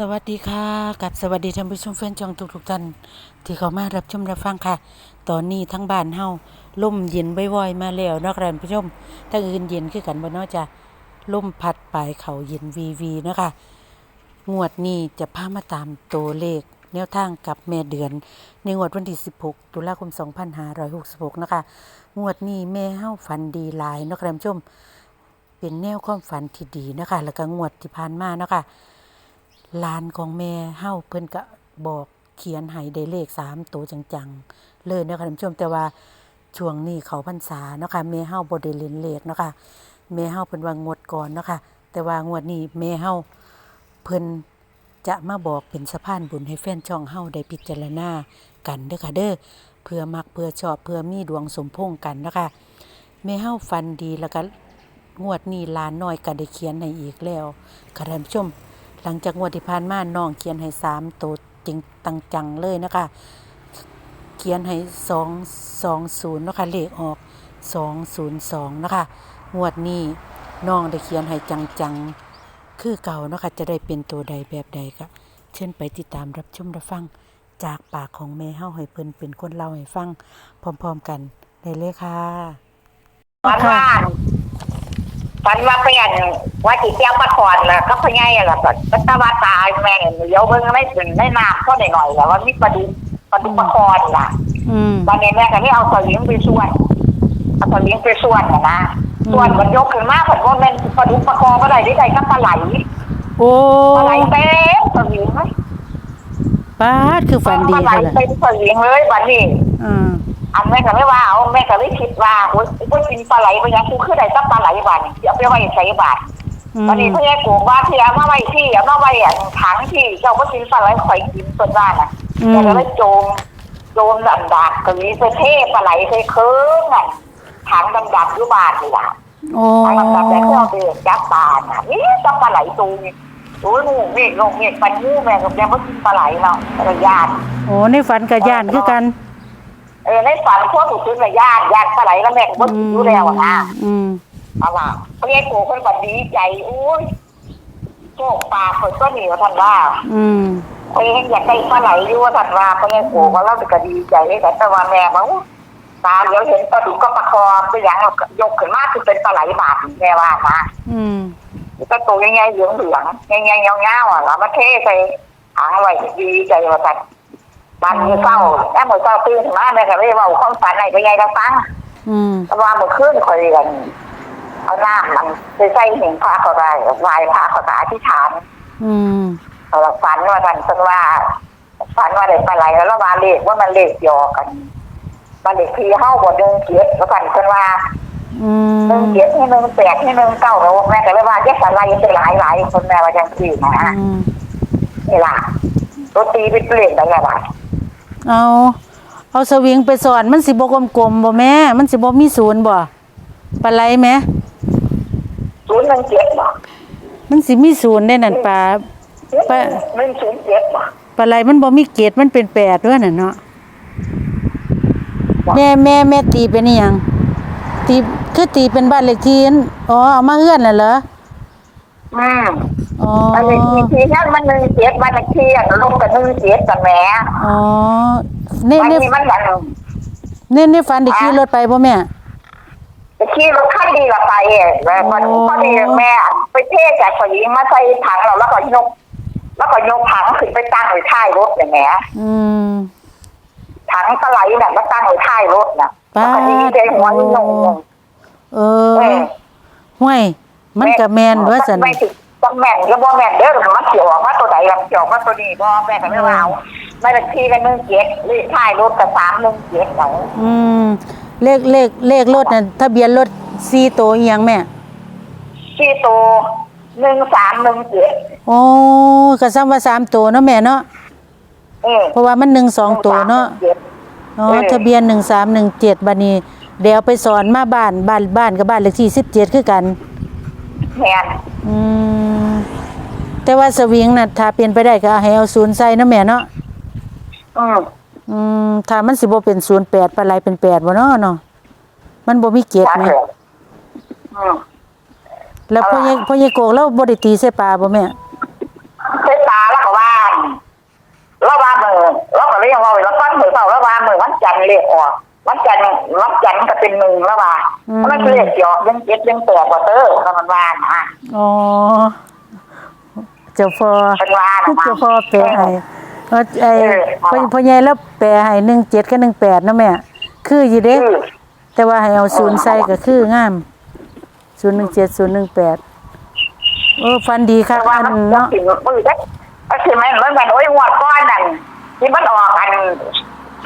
สวัสดีค่ะกับสวัสดีท่านผู้ชมแฟนช่องทุกทุกๆท่านที่เข้ามารับชมรับฟังค่ะ ตอนนี้ทั้งบ้านเฮาลมเย็นบ่อยๆมาแล้วนาะครับท่านผู้ชมทั้งอื่นเย็นคือกันบ่นาะจ้ะลมพัดปลายเขาเย็นวีวีนะคะงวดนี้จะพามาตามตัวเลขแนวทางกับแม่เดือน ในงวดวันที่ 16 ตุลาคม 2566 นะคะ งวดนี้แม่เฮาฝันดีหลายนาะครับท่านผู้ชม เป็นแนวความฝันที่ดีนะคะ แล้วก็งวดที่ผ่านมานะคะ หลานของแม่เฮ้าเพิ่นก็บอกเขียนให้ได้เลขสามตัวจังๆ เลยเนาะค่ะท่านผู้ชมแต่ว่าช่วงนี้เขาพรรษาเนาะค่ะแม่เฮ้าบ่ได้เล่นเลขเนาะค่ะแม่เฮ้าเพิ่นว่างดก่อนเนาะค่ะแต่ว่างวดนี้แม่เฮ้าเพิ่นจะมาบอกเป็นสะพานบุญให้แฟนช่องเฮ้าได้พิจารณากันเด้อค่ะเด้อเพื่อมักเพื่อชอบเพื่อมีดวงสมพงกันเนาะค่ะแม่เฮ้าฟันดีแล้วก็งวดนี้ลานน้อยก็ได้เขียนให้อีกแล้วค่ะท่านผู้ชม หลังจากงวดที่ผ่านมาน้องเขียนให้สามตัวจริงตังจังเลยนะคะ เขียนให้สองสองศูนย์นะคะเลขออกสองศูนย์สองนะคะ งวดนี้น้องได้เขียนให้จังจังๆคือเก่านะคะจะได้เป็นตัวใดแบบใดก็เชิญไปติดตามรับชมรับฟัง จากปากของแม่เฮาให้เพิ่นเป็นคนเล่าให้ฟัง พร้อมๆกันได้เลยค่ะฝันว่า ฝันว่าเปลี่ยนว่าจีเจียวประคอนแล้วก็พะไงอะล่ะก็ตะวาตายแม่งเดี๋ยวเบิ่งไม่ถึงได้น้ำเท่าหน่อยๆแล้วว่ามีปลาดุกปลาดุกประคอนล่ะอืมตอนนี้แม่ก็ไม่เอาสลิงไปส่วนเอาสลิงไปส่วนนะนะอืมส่วนมันยกขึ้นมาผมว่าแม่นปลาดุกประคอนก็ได้ที่ใดก็ปลาไหลโอ้ปลาไหลเต็มสลิงไหมป้าดคือฝันดีปลาไหลค่ะล่ะเต็มสลิงเลยบัดนี้อืม อันแม่ก็ไม่ว่าเอาแม่ก็ไม่คิดว่าโอ๊ยกูกินปลาไหลไปยังกูขึ้นได้สักปลาไหลบาทนี่เอาไปไว้ใส่บาทอืมวันนี้เพื่อนกูว่าที่เอามาไว้ที่เอามาไว้อะถังที่เจ้าก็กินปลาไหลข่อยกินส่วนบ้านอะอืแต่มก็เลยโจมโจมดำดากกนี้ไปเทปลาไหลไปเคืองอะถังดำดำอยู่บ้านนี่ล่ะโอ้ถังดำดำแต่เครื่องเดือดจับปลาน่ะนี่จับปลาไหลตูนี่โอ้ยงูเมฆลงเมฆปันงูแม่ก็ยังไม่กินปลาไหลเนาะระยานโอ้ในฝันกับย่านคือกัน เออในฝันพวกหนูซื้อระยานยานปลาไหลแล้วแม่ก็ไม่กินอยู่แล้วอะนะอืมเอาล่ะเพื่อนกูคนแบบดีใจอุ้ยโชคปลาคนก็หนีว่าท่านว่า อืมเอ้ยอยากได้ปลาไหลอยู่ว่าท่านว่าเพื่อนกูก็เล่าก็ดีใจเลยแต่ว่าแม่บอกว่าตาเดี๋ยวเห็นปลาดุกก็ประคองไปอย่างยกขึ้นมาคือเป็นปลาไหลบาทแม่ว่านะอืมก็ตัวยังไงเหลืองเหลืองยังไงเงาเงาอะแล้วมาเทใส่ถังไว้ดีใจว่าท่าน บันมือเศร้าแม่มือเศร้าตื่นมาแม่ก็เลยว่าความฝันไหนก็ยายเราฟังอืมเพราะว่าเมื่อคืนคอยเรียนเอาน้ำมันไปใส่หิงพระเขาได้ไหวายพระเขาตาที่ฐานอืมเขาละฝันว่ากันเพิ่นว่าฝันว่าได้ปลาไหลแล้วเรามาเลขว่ามันเลขหยอกกันมันเลขที่เฮาบ่เดินเกียรแล้วกันเพิ่นว่าอืมหนึ่งเกียรให้หนึ่งแปดให้หนึ่งเก้าแล้วแม่ก็เลยว่าแยกสลายเป็นหลายหลายๆคนแม่ว่าจังซี่นะอืม นี่ล่ะตัวตีเป็นเลขได้ไงวะ เอาเอาสวิงไปสอนมันสิบ่กลมๆบ่แม่ มันสิบ่มีศูนย์บ่ปลาไหลแม่ศูนย์หนึ่งเจ็ดบ่มันสิมีศูนย์ได้นั่นปลาไปหนึ่งศูนย์เจ็ดบ่ปลาไหลมันบ่มีเกตมันเป็นแปดด้วยน่ะเนาะแม่แม่แม่ตีเป็นอีหยังตีคือตีเป็นบ้านเลขที่อันอ๋อเอามาเฮือนน่ะเหรอ อืมอ๋อมันเลขที่ที่นั่นมันหนึ่งเจ็ดมันเลขที่อะลงกับหนึ่งเจ็ดกันแหม่อ๋อในมันในนี่มันอย่างในในฝันได้ขี่รถไปบ่แม่จะขี่รถคันดีละไปเองแล้วมันโอ้พอดีแม่ไปเทจากฝยิงมาใส่ถังเราแล้วก็ยก แล้วก็ยกถังขึ้นไปตั้งไว้ท้ายรถอย่างเงี้ย อืม ถังปลาไหลเนี่ยมาตั้งไว้ท้ายรถน่ะป๊าแล้วก็ดีใจหัวนี่ลง เอเอออห้วย มันก็แม่นว่าซั่นแม่ติต้องแม่นก็บ่แม่นเด้อมันเกี่ยวว่าตัวไหนลำเกี่ยวว่าตัวนี้บ่แม่ก็ไม่ว่าเอาไม่ละทีกันหนึ่งเจ็ดเลขท้ายรถกับสามหนึ่งเจ็ดไหนอืมเลขเลขเลขรถน่ะทะเบียนรถ4ตัวอีหยังแม่ที่ตัวหนึ่งสามหนึ่งเจ็ดโอ้ก็ซ้ำว่าสามตัวเนาะแม่เนาะเออเพราะว่ามันหนึ่งสองตัวเนาะ1317อ๋อเออทะเบียนหนึ่งสามหนึ่งเจ็ดบัดนี้เดี๋ยวไปสอนมาบ้านบ้านบ้านกับบ้านเลขที่สิบเจ็ดคือกัน แทนอืมแต่ว่าสวิงน่ะถ้าเปลี่ยนไปได้ก็ให้เอาศูนย์ใส่เนาะแม่เนาะอืมอืมถ้ามันสิบ่เป็นศูนย์แปดปลายไหลเป็นแปดบ่เนาะเนาะมันบ่มีเกียรติจไหมแล้วพ่อใหญ่พ่อใหญ่โกกแล้วบ่ได้ตีใส่ปลาบ่แม่เส้นลาแล้วก็ว่าแล้วว่ามือแล้วก็เรียกว่าแล้วก็มือเปลาแล้วว่ามือวันจันทร์เรียกออก วันจันทร์วันจันทร์ก็เป็นหนึ่งแล้วว่าอืมมันคือเลขหยอกยังเจ็ดยังแปดกว่าเตอร์แล้วมันว่านะอ๋อเจ้าพ่อเป็นว่านะเจ้าพ่อแปลให้ว่าไอ้เออพ่อพ่อใหญ่แล้วแปลให้17กับ18นะแม่คืออยู่เด้คือแต่ว่าให้เอาศูนย์ใส่ก็คืองาม017 018โอ้ฟันดีค่ะแต่ว่าอันมันเนาะถึงมือได้ก็คือมันมันมันโอ้ยงวดก้อนนั่นที่มันออกอัน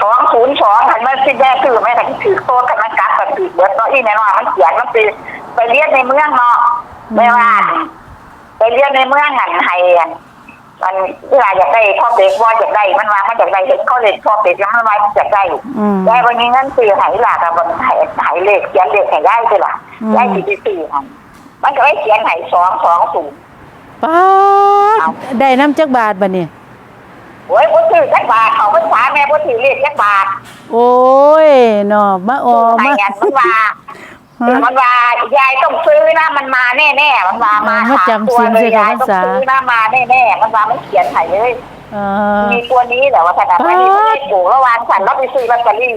สองศูนย์สองอันมันที่แย่คือไม่แต่ที่ถือโต๊ะกันมันกัดกันถือเบิร์ตเนาะอีแน่นอนมันเขียนมันไปไปเรียนในเมืองเนาะไม่ว่าไปเรียนในเมืองอันไทยอันมันเวลาอยากได้พ่อเด็กว่าอยากได้มันว่ามันอยากได้เห็นเขาเล่นพ่อเด็กยังมันว่ามันอยากได้อืมได้วันนี้เงินซื้อไหหล่ะกับบนไหไหเลขเขียนเลขไหได้ด้วยล่ะอืมได้สี่สี่สี่ค่ะมันก็ให้เขียนไหสองสองศูนย์ป๊าดได้น้ำจักบาทบัดนี้ โอ้ยบ่ถือจักบาทเขาภาษาแม่บ่ถือเลขจักบาทโอ้ยเนาะมาออไอ้มายันมันว่าฮะ มันว่ายายต้องซื้อนะมันมาแน่ๆมันว่ามาเออมาสามจำตัวศีลเลสิยคะยายต้องภาษา ซื้อนะมาแน่ๆมันว่ามันเขียนไหเลย เออ มีตัวนี้แต่ว่าขนาดวันนี้ไม่ได้ปลูกระหวางฉันแล้วไปซื้อลอตเตอรี่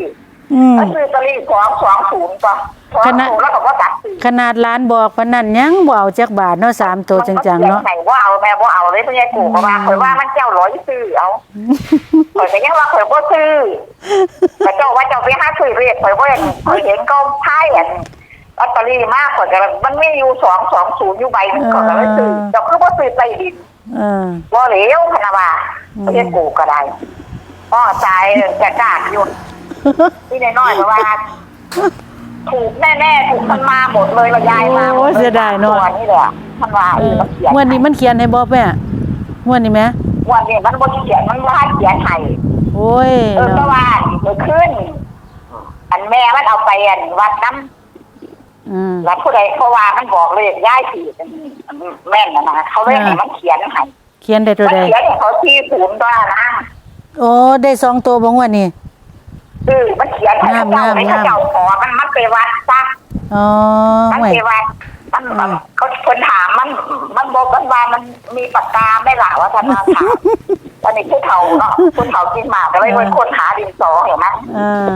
อืมแล้วซื้อลอตเตอรี่สองสองศูนย์ป่ะสอง ขณะศูนย์แล้วก็ว่าตัดซื้อขนาดร้านบอกปานนั้นยังบ่เอาจักบาทเนาะสามตัวจังๆเนาะไหนว่าเอาแม่ว่าเอาเลยไม่ใช่กูก็ว่าเคยว่ามันเจ้าร้อยซื้อเอาเคยแต่ยังว่าเคยว่าซื้อแต่เจ้าว่าเจ้าไปหาซื้อเรียกเคยว่าเคยเห็นก็ไพ่อันลอตเตอรี่มากกว่าแต่มันไม่อยู่สองสองศูนย์อยู่ใบหนึงก็เลยซื้อเจ้าคือว่าซื้อใต้ดินเออว่าเหลวพนาว่าไม่ใช่กูก็ได้พ่อใจจะกล้าอยู่ที่น้อยๆเพราะว่า ถูกแน่ๆถูกมันมาหมดเลยว่ายายมาหมโอ้ดยเสียดายเนอะ ตัวนี่แหละมันว่าเอเอออมันเขียนงวดนี้มันเขียนให้บ่แม่งวดนี้แม่วันนี้มันบ่เขียนมันว่าเขียนให้โอ้ยเออก็เนาะว่าเมื่อคืนอันแม่มันเอาไปอันวัดน้อืมำแล้วผู้ใดเพราะว่ามันบอกเลยย้ายผีแม่นนะนะเขาเลยให้มันเขียนให้เขียนได้ตัวมันใดเขียนให้เขาที่ศูนย์ตัวนะโอ้ได้สองตัวบ่งวดนี้ เออมันเขียนให้เขาเจ้าให้เขาเจ้าขอมันมันไปวัดซะอ๋อมันห่วย ไปวัดมันอืม เขาคนถามมันมันบอกกันว่ามันมีปากกาไม่หล่ะว่าท่านมาถามตอนนี้ผู้เฒ่าเนาะผู้เฒ่ากินหมากแต่ไม่เป็นคนหาดินสอเห็นไหมอ่า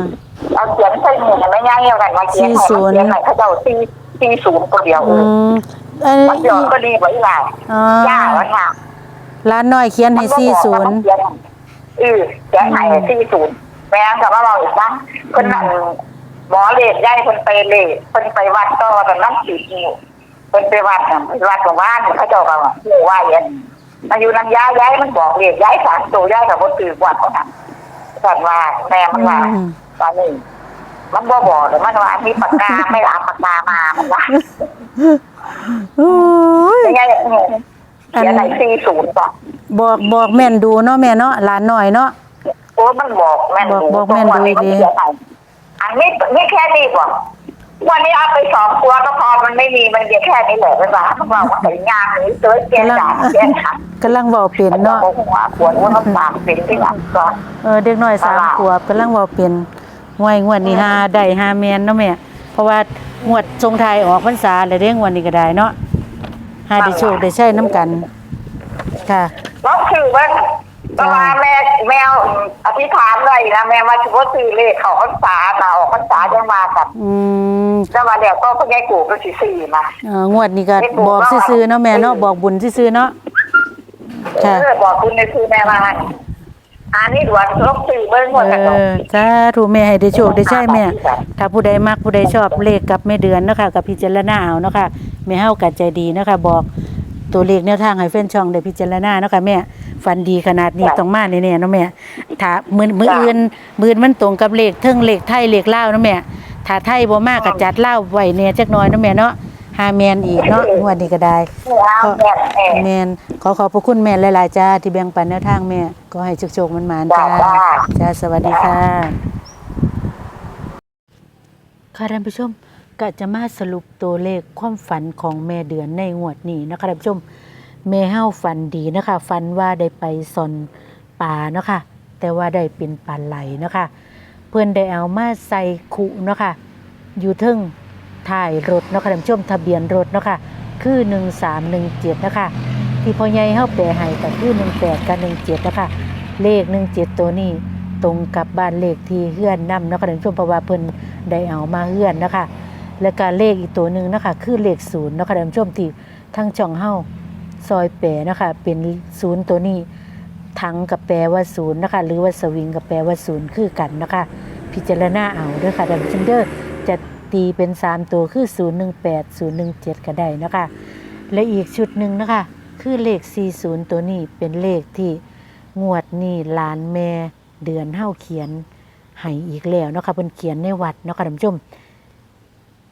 เอาเขียนใส่หนึ่งไม่ง่ายเอากันมาเขียนของ40 เขียนไหนเขาเจ้าตีตีศูนย์ตัวเดียวอืมอันมันเดียวก็ดีกว่าอีหลาอ๋ย่าอแล้วค่ะ ร้านน้อยเขียนให้40เออเขียนไหนสี่ศูนย์ แม่กับว่าเราอีกนะคนนั้นหมอเลดย้ายคนไปเลดคนไปวัดก็ตอนนั้นสิบนิ้วคนไปวัดน่ะไปวัดของบ้านเขาเจ้าก็ว่าผู้ว่าเย็นมาอยู่น้ำย้ายย้ายมันบอกเลดย้ายสามตัวย้ายกับคนตื่นวัดเขาทำสั่นว่าแม่มันว่าอืมตอนนี้มันบ่บอกแต่มันว่ามีปากกาไม่รับปากกามามันว่าโอ้ยไม่ใช่เขียนไหนสี่ศูนย์ป่ะบอกบอกแม่นดูเนาะแม่เนาะหลานน้อยเนาะ โอ้มันบอกแม่นบอกบอกแม่นดูดี อันนี้นี่แค่นี้ป่ะวันนี้เอาไปสองตัวก็พอมันไม่มีมันเพียงแค่นี้แหละเป็นว่าเขาบอกว่าเป็นงานหรือเจอเกียนด่าเกียนขัดกำลังเว้าเป็นเนาะบอกว่าปวดว่ามันปากเป็นที่หลังก่อนเออเด็กน้อยสามตลาดขวบกำลังเว้าเป็นงวยงวดนี้หาได้หาแม่นเนาะแม่เพราะว่างวดทรงไทายออกพรรษาแล้วเด้งวดนี้ก็ได้เนาะหาได้โชคได้ใช้น้ำกัน ค่ะก็คือว่า เวลาแม่แมวอธิษฐานเลยนะแม่ว่าชุบซื้อเลขเขาพรรษาเราออกพรรษาจังมากันอืมจะมาเดี๋ยวก็พยายกูก็สี่สี่มาเอ่องวดนี้ก็บอกซื่อๆเนาะแม่เนาะบอกบุญซื่อๆเนาะค่ะ เออบอกคุณในคือแม่มาอันนี้ด่วนลบสื่อเบิ้งหมดเอกันอสาธุแม่ให้ได้โชคได้ใช้แม่ ถ้าผู้ใดมักผู้ใดชอบเลขกับแม่เดือนเนาะค่ะกับพิจารณาเอาเนาะค่ะแม่เฮากัใจดีเนาะค่ะบอกตัวเลขแนวทางให้แฟนช่องได้พิจารณาเนาะค่ะแม่ ฟันดีขนาดนี้ต้องมาแน่ๆเนาะแม่ถ้ามื้อมื้ออื่นมื้ออื่นมันตรงกับเลขเทิงเลขไทยเลขลาวเนาะแม่ถ้าไทยบ่มากก็จัดลาวไว้แน่จักหน่อยเนาะแม่เนาะหาแม่นอีกเนาะงวดนี้ก็ได้เอาแบบแอบแม่นขอขอบพระคุณแม่หลายๆจ้าที่แบ่งปันแนวทางแม่ก็ให้โชคๆมันๆจ้าจ้าจ้าสวัสดีค่ะค่ะท่านผู้ชมก็จะมาสรุปตัวเลขความฝันของแม่เดือนในงวดนี้นะคะท่านผู้ชม แม่เฮาฝันดีนะคะฝันว่าได้ไปสอนป่านะคะ แต่ว่าได้เป็นปลาไหลนะคะ เพื่อนได้เอามาใส่ขุนะคะอยู่ทึ่งถ่ายรถนะคะท่านผู้ชมทะเบียนรถนะคะคือ 1317นะคะที่พ่อใหญ่เฮาแปลให้ก็คือ 18 กับ 17นะคะเลข 17 ตัวนี้ตรงกับบ้านเลขที่เฮือนนํเนะคะท่านผู้ชมเพราะว่าเพิ่นได้เอามาเฮือนนะคะ และการเลขอีกตัวหนึ่งนะคะคือเลขศูนย์นะคะท่านผู้ชมที่ทั้งช่องเฮา ซอยแปรนะคะเป็นศูนย์ตัวนี้ทั้งกับแปลว่าศูนย์นะคะหรือว่าสวิงกับแปลว่าศูนย์คือกันนะคะ พิจารณาเอาเด้อค่ะท่านผู้ชมเด้อจะตีเป็น 3 ตัวคือ 018 017 ก็ได้นะคะ และอีกชุดหนึ่งนะคะ คือเลข 40 ตัวนี้เป็นเลขที่งวดนี้ลานแม่เดือนเฮาเขียนให้อีกแล้วนะคะเพิ่นเขียนในวัดนะคะท่านผู้ชม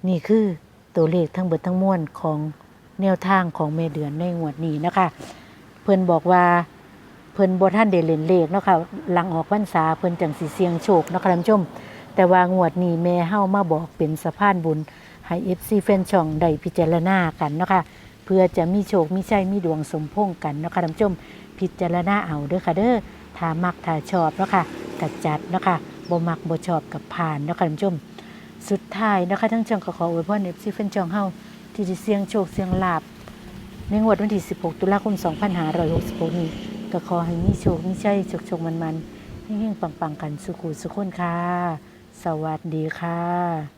นี่คือตัวเลขทั้งเบิดทั้งมวลของ แนวทางของเมเดือนในงวดนี้นะคะ เพิ่นบอกว่าเพิ่นบท่านได้เลนเลขเนาะค่ะหลังออกพรรษาเพิ่นจังสิเสียงโชคเนาะค่ะท่านผู้ชม แต่ว่างวดนี้แม่เฮามาบอกเป็นสะพานบุญให้ FC แฟนช่องได้พิจารณากันเนาะค่ะเพื่อจะมีโชคมีชัยมีดวงสมพงกันเนาะค่ะท่านผู้ชมพิจารณาเอาเด้อค่ะเด้อถ้ามักถ้าชอบเนาะค่ะก็จัดเนาะค่ะบ่มักบ่ชอบกับผ่านเนาะค่ะท่านผู้ชม สุดท้ายนะคะทั้งช่องก็ขออวยพรเอฟซีแฟนช่องเฮา ที่จะเสียงโชคเสียงลาบในงวดวันที่ 16 ตุลาคม 2566 นี้ ก็ขอให้มีโชคมีชัยโชคโชคมันๆให้เฮงๆปังๆ กันสุขุสุขคนค่ะ สวัสดีค่ะ